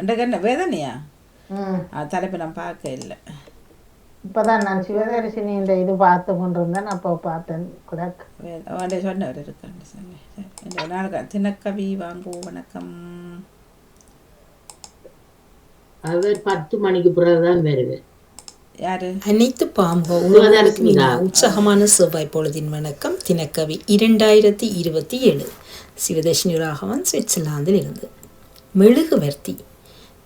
இன்றைக்கு என்ன வேதனையா? தலைப்பு நான் பார்க்க இல்லை. இப்பதான் நான் சிவதரிசினி இந்த இது பார்த்து கொண்டிருந்தேன் அப்போ பார்த்தேன். கூட அவன்டே சொன்னவர் இருக்காண்டு இந்த நாளுக்கு தினக்கவி வாங்கோ வணக்கம். அவர் பத்து மணிக்கு பிறகுதான் வருவேன் யாரு? அனைத்து பாம்பு. உற்சாகமான செவ்வாய் பொழுதின் வணக்கம். தினக்கவி இரண்டாயிரத்தி இருபத்தி ஏழு. சிவதர்ஷினி ராகவன் சுவிட்சர்லாந்தில் இருந்து. மெழுகுவர்த்தி.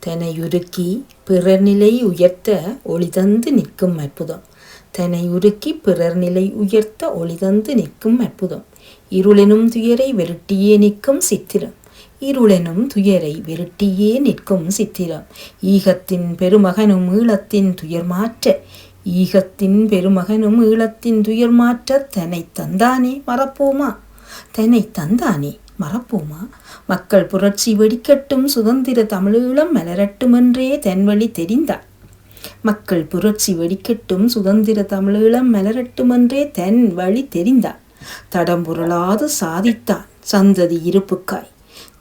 தனையுருக்கி பிறர் நிலை உயர்த்த ஒளி தந்து நிற்கும் அற்புதம். தன்னை உருக்கி பிறர் நிலை உயர்த்த ஒளி தந்து நிற்கும் அற்புதம். இருளெனும் துயரை வெருட்டியே நிற்கும் சித்திரம். இருளெனும் துயரை வெருட்டியே நிற்கும் சித்திரம். ஈகத்தின் பெருமகனும் ஈழத்தின் துயர் மாற்ற. ஈகத்தின் பெருமகனும் ஈழத்தின் துயர் மாற்ற. தன்னை தந்தானே மறப்போமா? தன்னை தந்தானே மறப்போமா? மக்கள் புரட்சி வெடிக்கட்டும் சுதந்திர தமிழீழம் மலரட்டுமென்றே தென்வழி தெரிந்தார் மக்கள் புரட்சி வெடிக்கட்டும் சுதந்திர தமிழீழம் மலரட்டுமென்றே தென் வழி தெரிந்தார் தடம்புரளாது சாதித்தான் சந்ததி இருப்புக்காய்.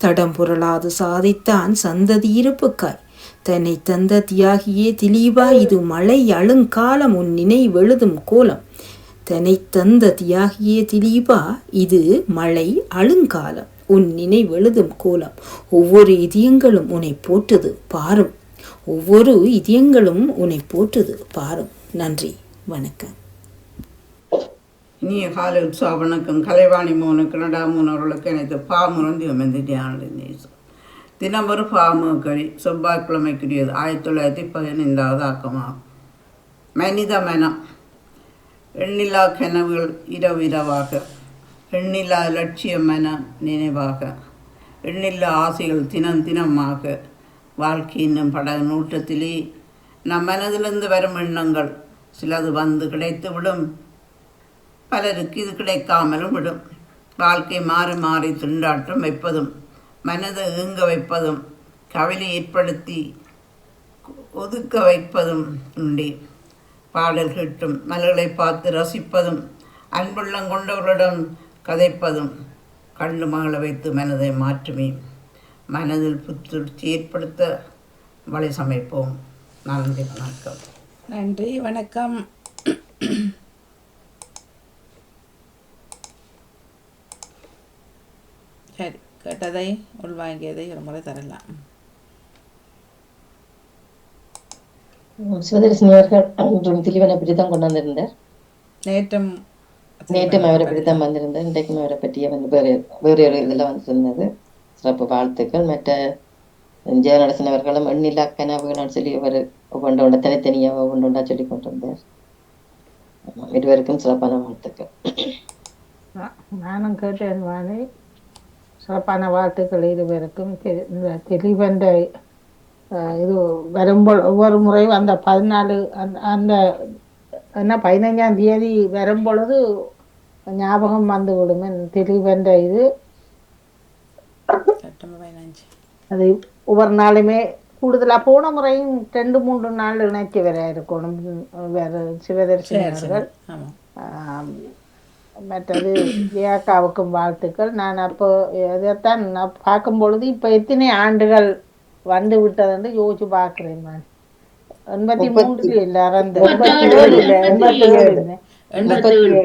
தடம்புரளாது சாதித்தான் சந்ததி இருப்புக்காய். தன்னை தந்த தியாகியே திலீபா இது மழை அழுங்காலம் உன் நினைவெழுதும் கோலம். தன்னை தந்த தியாகியே திலீபா இது மழை அழுங்காலம். உன் நினைவெழுதும் கோலம் ஒவ்வொரு இதயங்களும் உன்னை போற்றுது பாரும். ஒவ்வொரு இதயங்களும் உன்னை போற்றுது பாரும். நன்றி வணக்கம். இனிய காலை உற்சாக வணக்கம். கலைவாணி மூனுக்கு கனடா மூனவர்களுக்கு எனது பாமுறந்து அமைந்து தியானம் தினம் ஒரு பாமுகரி செவ்வாய்க்கிழமைக்குரியது. ஆயிரத்தி தொள்ளாயிரத்தி பதினைந்தாவது ஆக்கமாகும். மனித மனம். எண்ணிலா கனவுகள் இரவு இரவாக. எண்ணிலா லட்சியம் என நினைவாக. எண்ணில்லா ஆசைகள் தினம் தினமாக. வாழ்க்கை என்னும் பட நூற்றத்திலே நம் மனதிலிருந்து வரும் எண்ணங்கள் சிலது வந்து கிடைத்து விடும் பலருக்கு இது கிடைக்காமலும் விடும். வாழ்க்கை மாறி மாறி திண்டாட்டம் வைப்பதும் மனதை ஏங்க வைப்பதும் கவலை ஏற்படுத்தி ஒதுக்க வைப்பதும் உண்டு. பாடல் கேட்டும் மலர்களை பார்த்து ரசிப்பதும் அன்புள்ளம் கொண்டவர்களுடன் கதைப்பதும் கண்ணு மகள வைத்து மனதை மாற்றுமே. மனதில் புத்துணர்ச்சி ஏற்படுத்த வழி சமைப்போம். நன்றி வணக்கம். நன்றி வணக்கம். சரி கேட்டதை உள்வாங்கியதை ஒரு முறை தரலாம். சிவதரிசனி அவர்கள் இன்றும் திலீவனை பற்றி தான் கொண்டு வந்திருந்தார். நேற்றும் நேற்றும் அவரை பற்றி தான் வந்திருந்தார். இன்றைக்கும் அவரை பற்றியே வந்து வேறு வேறு ஒரு இதில் வந்திருந்தது சிறப்பு வாழ்த்துக்கள். மற்ற ஜெயநடசன் அவர்களும் எண்ணில்லா கனவுகள்னு சொல்லி அவர் ஒவ்வொன்று ஒன்று தனித்தனியாக ஒவ்வொன்று ஒன்றா சொல்லி கொண்டு வந்தார் இருவருக்கும் சிறப்பான வாழ்த்துக்கள். நானும் கேட்டேன் சிறப்பான வாழ்த்துக்கள் இருவருக்கும். தெளிவென்ற இது வரும்போது ஒவ்வொரு முறையும் அந்த பதினாலு அந்த அந்த என்ன பதினைஞ்சாம் தேதி வரும்பொழுது ஞாபகம் வந்து விடும். தெளிவென்ற இது. அது ஒவ்வொரு நாளுமே கூடுதலாக போன முறையும் ரெண்டு மூன்று நாள் இணைச்சி வர இருக்கணும். வேறு சிவதரிசனி சரி சரி அவர்கள் ஆமாம் ஆம், மற்றது ஜியாக்காவுக்கும் வாழ்த்துக்கள். நான் அப்போ இதைத்தான் நான் பார்க்கும் பொழுது இப்போ எத்தனை ஆண்டுகள் வந்து விட்டதுன்னு யோசிச்சு பார்க்குறேன் நான். எண்பத்தி மூன்றுல இல்லை அந்த எண்பத்தி ஏழு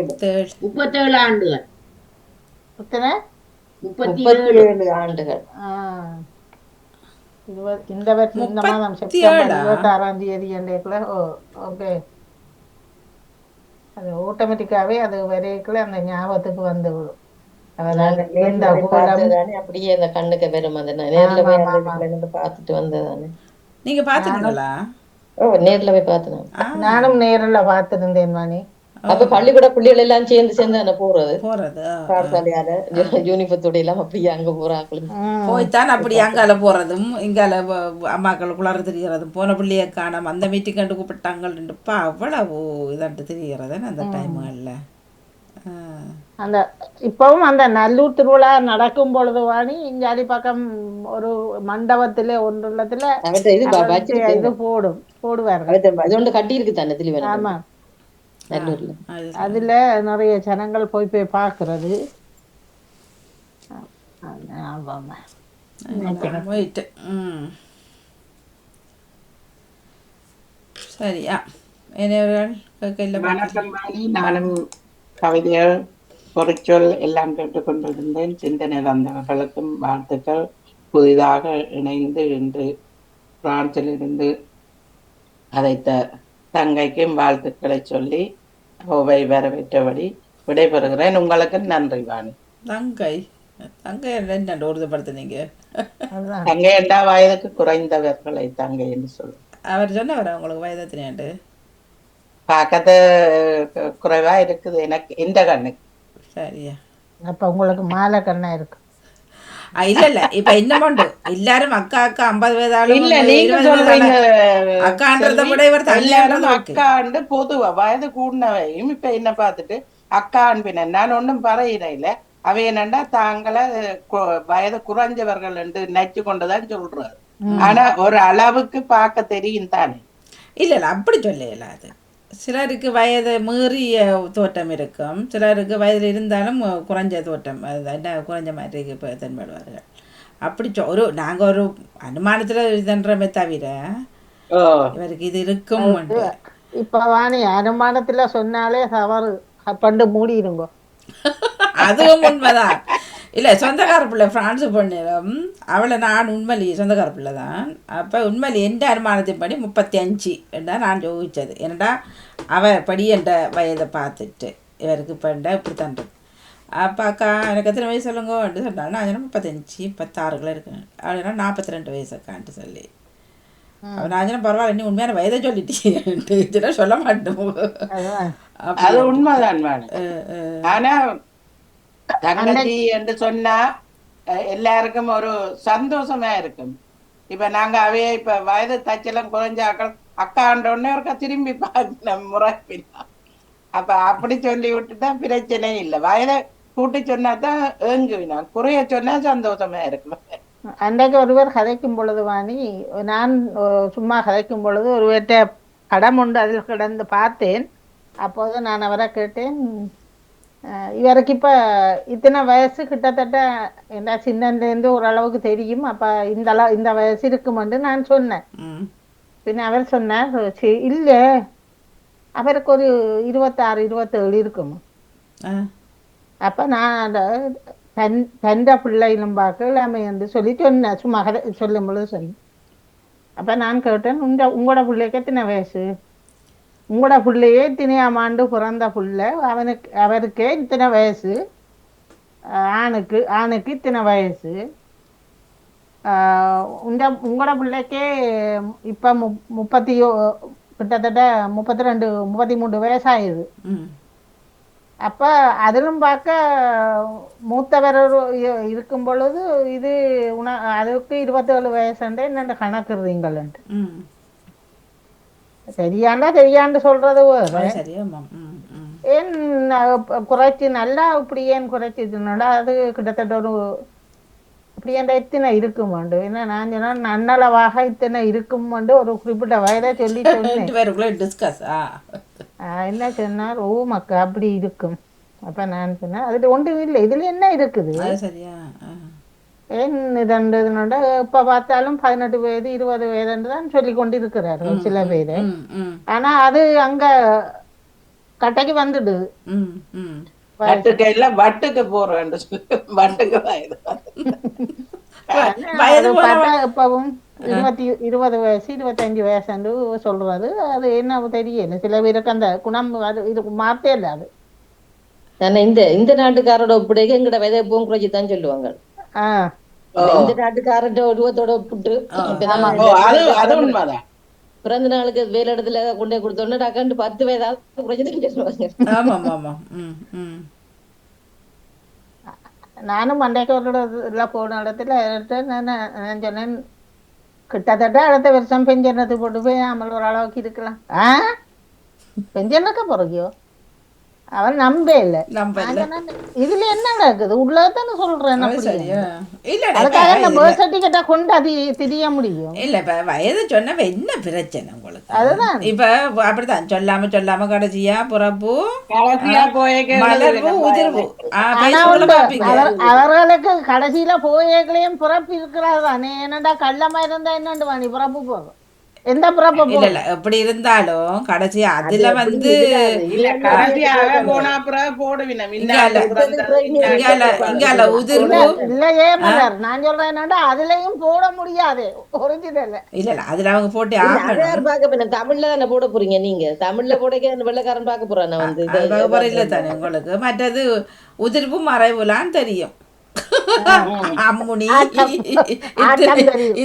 முப்பத்தேழு ஆண்டுகள். எத்தனை? முப்பத்தி ஏழு. ஆண்டுகள். இந்த வருஷம் இந்த மாதம் செப்டம்பர்? இருபத்தாறாம் தேதி என்றைக்குள்ள ஓகே. அது ஆட்டோமேட்டிக்காவே அது வரைக்குள்ள அந்த ஞாபகத்துக்கு வந்து விடும். அப்படியே அந்த கண்ணுக்கு வரும் அந்த நேர்ல போய் அந்த இருந்து பார்த்துட்டு வந்ததானே. நீங்க பாத்துட்டீங்களா ஓ நேர்ல போய் பார்த்தேன் நானும் நேரில் பார்த்துருந்தேன் மணி அப்ப பள்ளிக்கூட பிள்ளைகள் எல்லாம் சேர்ந்து சேர்ந்து அங்க போறது. பாடசாலையால யூனிஃபத்தோட எல்லாம் அப்படியே அங்க போறாங்க போய்த்தான் அப்படி அங்கால போறதும் இங்கால அம்மாக்கள் குளறு தெரியறதும் போன பிள்ளைய காணாம அந்த மீட்டிங் கண்டு கூப்பிட்டாங்கன்னுப்பா அவ்வளவு இதாண்டு தெரியறதுன்னு அந்த டைமுகள்ல அந்த இப்பவும் அந்த நல்லூர் திருவிழா நடக்கும் பொழுது வாணி இங்காடி பக்கம் ஒரு மண்டபத்திலே ஒன்றுள்ளத்துல இது ப- வச்சிருக்கேன். இது போடும் போடுவார்கள். அவர்கிட்ட அது ஒன்று கட்டி இருக்கு தானே ஆமா. அதுல நிறைய ஜனங்கள் போய் போய் பார்க்கறது. போயிட்டு. ம். சரி ஆ என்னவர்கள் கேட்கல வணக்கம் வாணி. நானும் கவிதைகள் பொறிச்சொல் எல்லாம் கேட்டுக்கொண்டிருந்தேன் சிந்தனை வந்தவர்களுக்கும் வாழ்த்துக்கள். புதிதாக இணைந்து இன்று பிரான்சில் இருந்து அதைத்த தங்கைக்கும் வாழ்த்துக்களை சொல்லி கோவை வரவேற்றபடி விடைபெறுகிறேன். உங்களுக்கு நன்றி வாணி. தங்கை. தங்கை என்ன உறுதிப்படுத்தினீங்க? அதுதான் தங்கை என்றா வயதுக்கு குறைந்தவர்களை தங்கை என்று சொல்லும் அவர் சொன்னவர் உங்களுக்கு வயதத்தினேண்டு பார்க்கறது குறைவா இருக்குது எனக்கு இந்த கண்ணுக்கு சரியா. அப்ப உங்களுக்கு மாலை கண்ணா இருக்கு. இல்ல இல்ல. இப்ப இன்னும் உண்டு எல்லாரும் அக்கா அக்கா ஐம்பது வயதாலும் இல்ல நீங்க சொல்றீங்க அக்கான்றதை விட இவர் ஓகே. அக்காண்டு பொதுவா வயது கூடினவையும் இப்ப என்ன பார்த்துட்டு அக்கா அன்பினேன் நான் ஒண்ணும் பறையில இல்ல. அவை என்னண்டா தாங்கள வயது குறைஞ்சவர்கள் என்று நினைச்சு கொண்டுதான் சொல்றாரு. ஆனா ஒரு அளவுக்கு பார்க்க தெரியும் தானே. இல்ல இல்ல அப்படி சொல்லல அது. சிலருக்கு வயது மீறிய தோட்டம் இருக்கும். சிலருக்கு வயதில் இருந்தாலும் குறைஞ்ச தோட்டம் அது என்ன குறைஞ்ச மாதிரி இப்போ தென்படுவார்கள் அப்படி ஒரு நாங்கள் ஒரு அனுமானத்தில் இதுன்றமே தவிர ஓ இவருக்கு இது இருக்கும் இப்ப வாணி அனுமானத்துல சொன்னாலே தவறு. பண்டு மூடிடுங்க. அதுவும் உண்மைதான். இல்லை சொந்தக்கார பிள்ளை ஃப்ரான்ஸு பொண்ணிடம் அவளை நான் உண்மையிலேயே சொந்தக்கார பிள்ளை தான். அப்போ உண்மையிலே எந்த அனுமானத்தின்படி முப்பத்தி அஞ்சு தான் நான் யோசித்தது என்னடா அவ படி என்ற வயதை பார்த்துட்டு இவருக்கு இப்போ இப்படித்தான் இருக்கு அப்போ அக்கா எனக்கு எத்தனை வயசு சொல்லுங்கன்னு சொன்னாங்க நான் சொன்னேன் முப்பத்தஞ்சு முப்பத்தாறுக்குள்ள இருக்கேன் அப்படின்னா நாற்பத்தி ரெண்டு வயசு அக்கான்ட்டு சொல்லி. அவன் நான் பரவாயில்ல நீ உண்மையான வயதை சொல்லிட்டீங்க சொல்ல மாட்டோம். அது உண்மைதான் மேடம். அஹ் அஹ். ஆனா தங்கச்சி என்று சொன்னா எல்லாருக்கும் ஒரு சந்தோஷமா இருக்கும். இப்ப நாங்க அவைய இப்ப வயது தச்சலம் குறைஞ்சாக்கள் அக்கான்ற உடனே ஒருக்கா திரும்பி பார்க்கல முறைப்பினா அப்ப அப்படி சொல்லி விட்டுட்டா பிரச்சனை இல்லை. வயதை கூட்டி சொன்னா தான் ஏங்குவினா குறைய சொன்னா சந்தோஷமா இருக்கும். அன்றைக்கு ஒருவர் கதைக்கும் பொழுது வாணி நான் சும்மா கதைக்கும் பொழுது ஒருவர்கிட்ட படம் உண்டு அதில் கிடந்து பார்த்தேன். அப்போது நான் அவரை கேட்டேன் இவருக்கு இப்போ இத்தனை வயசு கிட்டத்தட்ட என்ன சின்னலேருந்து ஓரளவுக்கு தெரியும். அப்போ இந்த இந்த வயசு இருக்குமென்று நான் சொன்னேன். பின்ன அவர் சொன்னார் "சரி, இல்லை. அவருக்கு ஒரு இருபத்தாறு இருபத்தேழு இருக்கும். அப்ப நான் அந்த தன் தண்ட பிள்ளைகளும் பார்க்க எல்லாமே என்று சொல்லி சொன்னேன். சும்மா சொல்லும் பொழுது சொன்னேன் அப்ப நான் கேட்டேன் உங்க உங்களோட பிள்ளைக்கு எத்தனை வயசு? உங்களோட பிள்ளையே இத்தனையாம் ஆண்டு பிறந்த பிள்ளை. அவனுக்கு அவருக்கே இத்தனை வயசு. ஆணுக்கு ஆணுக்கு இத்தனை வயசு. உங்க உங்களோட பிள்ளைக்கே இப்ப மு- முப்பத்தி கிட்டத்தட்ட முப்பத்தி ரெண்டு முப்பத்தி மூணு வயசாகுது அப்ப அதிலும் பார்க்க மூத்தவர் இருக்கும் பொழுது இது உன அதுக்கு இருபத்தேழு வயசுண்டு என்னென்ன கணக்குறீங்களன்ட்டு சரியாண்டா தெரியாண்டு சொல்றது ஏன் குறைச்சி நல்லா இப்படி ஏன் குறைச்சிதுனால அது கிட்டத்தட்ட ஒரு இப்படி என்ற இத்தனை இருக்குமாண்டு என்ன நான் சொன்னா நன்னளவாக இத்தனை இருக்குமாண்டு ஒரு குறிப்பிட்ட வயதை சொல்லி சொன்னேன். டிஸ்கஸ் என்ன சொன்னார் ஓ மக்கா அப்படி இருக்கும். அப்ப நான் சொன்னேன் அதுல ஒன்றும் இல்லை இதுல என்ன இருக்குது? சரியா. ஏன் இதன்றதுனோட இப்ப பார்த்தாலும் பதினெட்டு வயது இருபது வயதுன்னு தான் சொல்லி கொண்டிருக்கிறார்கள் சில பேர். ஆனா அது அங்க கட்டைக்கு வந்துடுது. வட்டுக்கு எல்லாம் வட்டுக்கு போறேன் வட்டுக்கு வயது இப்பவும் இருபத்தி இருபது வயசு இருபத்தஞ்சு வயசுன்னு சொல்றது அது என்ன தெரியல. சில பேருக்கு அந்த குணம் அது இது மாத்தே இல்லை அது. ஆனா இந்த இந்த நாட்டுக்காரோட ஒப்படைக்க எங்கட விதை எப்பவும் குறைச்சி தான் சொல்லுவாங்க. ஆஹ் இந்த நாட்டுக்காரன் உருவத்தோட அது உண்மைதான். பிறந்த நாளுக்கு வேலை இடத்துல கொண்டு போய் கொடுத்தோன்னே டக்காண்டு பத்து வயதாவது ம் நானும் மண்டைக்கு ஒரு இதுல போன இடத்துல நான் சொன்னேன். கிட்டத்தட்ட அடுத்த வருஷம் பெஞ்சனத்து போட்டு போய் அமல் ஒரு அளவுக்கு இருக்கலாம். ஆ? பெஞ்சனுக்கு பிறகு அவன் நம்பே இல்லை. இதுல என்ன நடக்குது உள்ளதானே சொல்றேன் அதுக்காக இந்த பேர்த் சர்டிபிகேட்டை கொண்டு அது தெரிய முடியும். இல்ல இப்ப வயது சொன்னவ என்ன பிரச்சனை உங்களுக்கு? அதுதான். இப்ப அப்படித்தான் சொல்லாம சொல்லாம கடைசியா பிறப்பு அவர்- அவர்களுக்கு கடைசியில போயேக்களையும் பிறப்பு இருக்கிறார் தானே. என்னடா கள்ளமா இருந்தா என்னண்டு வாணி பிறப்பு போகும். எந்த பிறப்பு இல்ல இல்ல எப்படி இருந்தாலும் கடைசி அதுல வந்து இல்ல கடைசியாக போனா அப்புறம் போடுவினம் இங்கால உதிர்வு. இல்லையே மலர் நான் சொல்றேன் என்னடா அதுலயும் போட முடியாது. ஒரிஜினல் இல்ல இல்ல அதுல அவங்க போட்டு ஆகணும். பார்க்க போறீங்க? தமிழ்ல தானே போட போறீங்க நீங்க? தமிழ்ல போட வெள்ளக்காரன் பார்க்க போறான் வந்து? இல்ல தானே உங்களுக்கு. மற்றது உதிர்வு மறைவுலான்னு தெரியும். அம்முனி.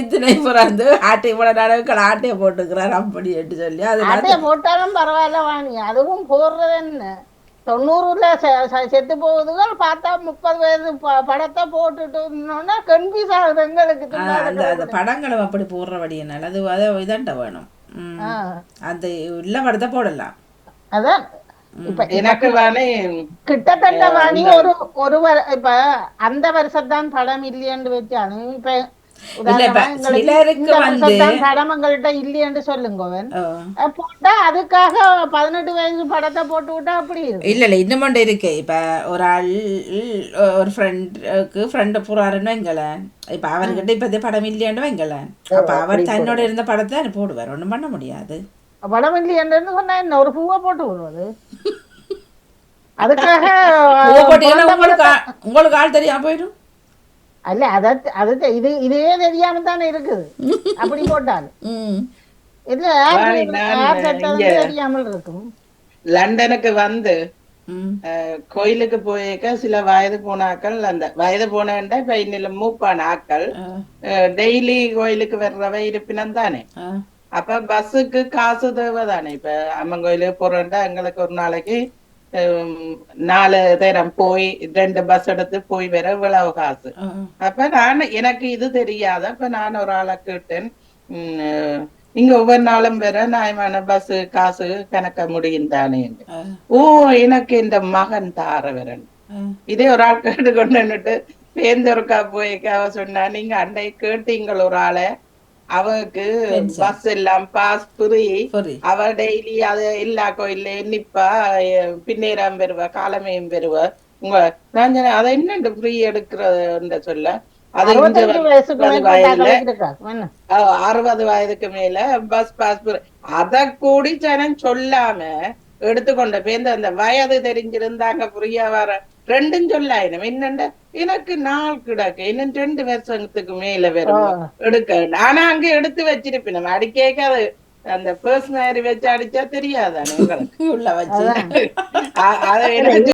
இத்தனை பிறந்து ஆட்டை போட நடவுக்கள் ஆட்டையை போட்டுக்கிறார் அப்படி என்று சொல்லி. அது அதே போட்டாலும் பரவாயில்ல வாணி. அதுவும் போடுறது என்ன? தொண்ணூறுல செத்து போகுதுகள் பார்த்தா முப்பது வயது படத்தை போட்டுட்டு இருந்தோம்னா கன்ஃபியூஸ் ஆகுது எங்களுக்கு அந்த அந்த படங்களும் அப்படி போடுறபடியினால அது அதை இதாண்ட வேணும். அந்த உள்ள படத்தை போடலாம். அதான். எனக்கு வானே கிட்டத்தட்ட வாணி ஒரு ஒரு வர- இப்ப அந்த வருஷத்தான் படம் இல்லையென்று வச்சாலும் இப்ப இல்ல, இப்ப உதாரணமா எங்களுக்கு சிலருக்கு இந்த வந்து- வருஷத்தான் படம் எங்கள்கிட்ட இல்லையென்று சொல்லுங்கவன். போட்டா அதுக்காக பதினெட்டு வயசு படத்தை போட்டு விட்டா அப்படி இருக்கு. இல்ல இல்ல இன்னும் ஒன்று இருக்கு. இப்ப ஒரு ஆள் ஒரு ஃப்ரெண்டுக்கு ஃப்ரெண்டு போறாருன்னு வைங்களேன். இப்ப அவர்கிட்ட இப்ப இந்த படம் இல்லையான்னு வைங்களேன். அப்ப அவர் தன்னோட இருந்த படத்தை போடுவார். ஒண்ணும் பண்ண முடியாது. படம் இல்லையென்று சொன்னா என்ன? ஒரு பூவை போட்டு விடுவது. அதுக்காக உங்களுக்கு ஆள் தெரியாம போயிடும். அல்ல அத அது இது இதே தெரியாம தானே இருக்குது. அப்படி போட்டால். ம். இல்ல தெரியாமல் இருக்கும். லண்டனுக்கு வந்து கோயிலுக்கு போயிருக்க சில வயது போன ஆக்கள் அந்த வயது போனேன்டா இப்ப இன்னில மூப்பான ஆக்கள் டெய்லி கோயிலுக்கு வர்றவ இருப்பினம் தானே அப்ப பஸ்ஸுக்கு காசு தேவை தானே இப்ப அம்மன் கோயிலுக்கு போறோம்டா எங்களுக்கு ஒரு நாளைக்கு நாலு நேரம் போய் ரெண்டு பஸ் எடுத்து போய் வர இவ்வளவு காசு அப்ப நான் எனக்கு இது தெரியாத அப்ப நான் ஒரு ஆளை கேட்டேன் இங்க ஒவ்வொரு நாளும் வேற நியாயமான பஸ் காசு கணக்க முடியும் தானே ஓ எனக்கு இந்த மகன் தார வரன் இதே ஒரு ஆள் கேட்டு கொண்டு நின்னுட்டு பேந்தொருக்கா போய் சொன்னா நீங்க அண்டை கேட்டீங்கள் ஒரு ஆளை அவருக்கு பஸ் எல்லாம் பாஸ் ஃப்ரீ அவ டெய்லி அது எல்லா கோயில்ல நிப்பா பின்னேரம் பெறுவா காலமையும் பெறுவா உங்க நான் அதை என்னண்டு ஃப்ரீ எடுக்கிறதுன்னு சொல்ல? என்ன? அறுபது வயதுக்கு மேல பஸ் பாஸ் அத கூடி ஜனம் சொல்லாம எடுத்துக்கொண்ட பேருந்து அந்த வயது தெரிஞ்சிருந்தாங்க புரியா வர ரெண்டும் சொல்லாயினும் என்னண்ட? எனக்கு நாள் கிடக்கு. இன்னும் ரெண்டு வருஷத்துக்கு மேல வரும். எடுக்க ஆனா அங்க எடுத்து வச்சிருப்பினும் அடிக்கேக்க அது அந்த பர்ஸ் மாதிரி வச்சு அடிச்சா தெரியாதானே உங்களுக்கு உள்ள வச்சு. அது எனக்கு